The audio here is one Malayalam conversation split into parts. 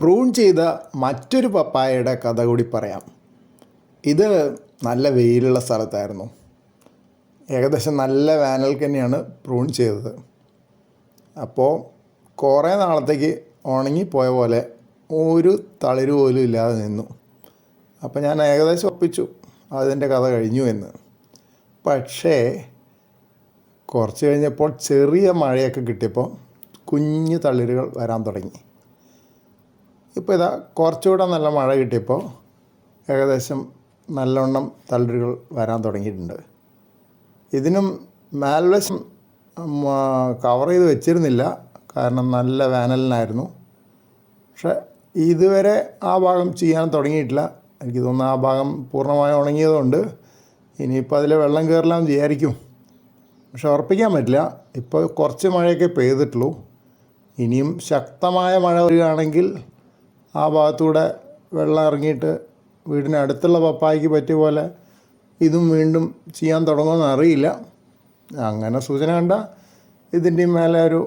പ്രൂൺ ചെയ്ത മറ്റൊരു പപ്പായയുടെ കഥ കൂടി പറയാം. ഇത് നല്ല വെയിലുള്ള സ്ഥലത്തായിരുന്നു. ഏകദേശം നല്ല വേനൽക്ക് തന്നെയാണ് പ്രൂൺ ചെയ്തത്. അപ്പോൾ കുറേ നാളത്തേക്ക് ഉണങ്ങിപ്പോയ പോലെ ഒരു തളിര് പോലും ഇല്ലാതെ നിന്നു. അപ്പോൾ ഞാൻ ഏകദേശം ഒപ്പിച്ചു. അതിന്റെ കഥ കഴിഞ്ഞു എന്ന്. പക്ഷേ കുറച്ച് കഴിഞ്ഞപ്പോൾ ചെറിയ മഴയൊക്കെ കിട്ടിയപ്പോൾ കുഞ്ഞു തളിരുകൾ വരാൻ തുടങ്ങി. ഇപ്പോൾ ഇതാ കുറച്ചുകൂടെ നല്ല മഴ കിട്ടിയപ്പോൾ ഏകദേശം നല്ലവണ്ണം തളരുകൾ വരാൻ തുടങ്ങിയിട്ടുണ്ട്. ഇതിനും മാൽവശം കവർ ചെയ്ത് വെച്ചിരുന്നില്ല. കാരണം നല്ല വേനലിനായിരുന്നു. പക്ഷെ ഇതുവരെ ആ ഭാഗം ചെയ്യാൻ തുടങ്ങിയിട്ടില്ല. എനിക്ക് തോന്നുന്നു ആ ഭാഗം പൂർണമായും ഉണങ്ങിയതുകൊണ്ട് ഇനിയിപ്പോൾ അതിൽ വെള്ളം കയറില്ലാന്ന് വിചാരിക്കും. പക്ഷെ ഉറപ്പിക്കാൻ പറ്റില്ല. ഇപ്പോൾ കുറച്ച് മഴയൊക്കെ പെയ്തിട്ടുള്ളൂ. ഇനിയും ശക്തമായ മഴ വരികയാണെങ്കിൽ ആ ഭാഗത്തൂടെ വെള്ളം ഇറങ്ങിയിട്ട് വീടിന് അടുത്തുള്ള പപ്പായ്ക്ക് പറ്റിയ പോലെ ഇതും വീണ്ടും ചെയ്യാൻ തുടങ്ങുമെന്ന് അറിയില്ല. അങ്ങനെ സൂചന കണ്ട ഇതിന്റെയും മേലെ ഒരു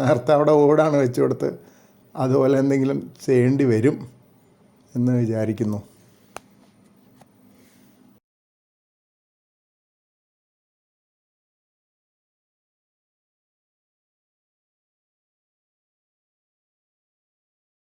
നേരത്തെ അവിടെ ഓടാണ് വെച്ചു കൊടുത്ത് അതുപോലെ എന്തെങ്കിലും ചെയ്യേണ്ടി വരും എന്ന് വിചാരിക്കുന്നു.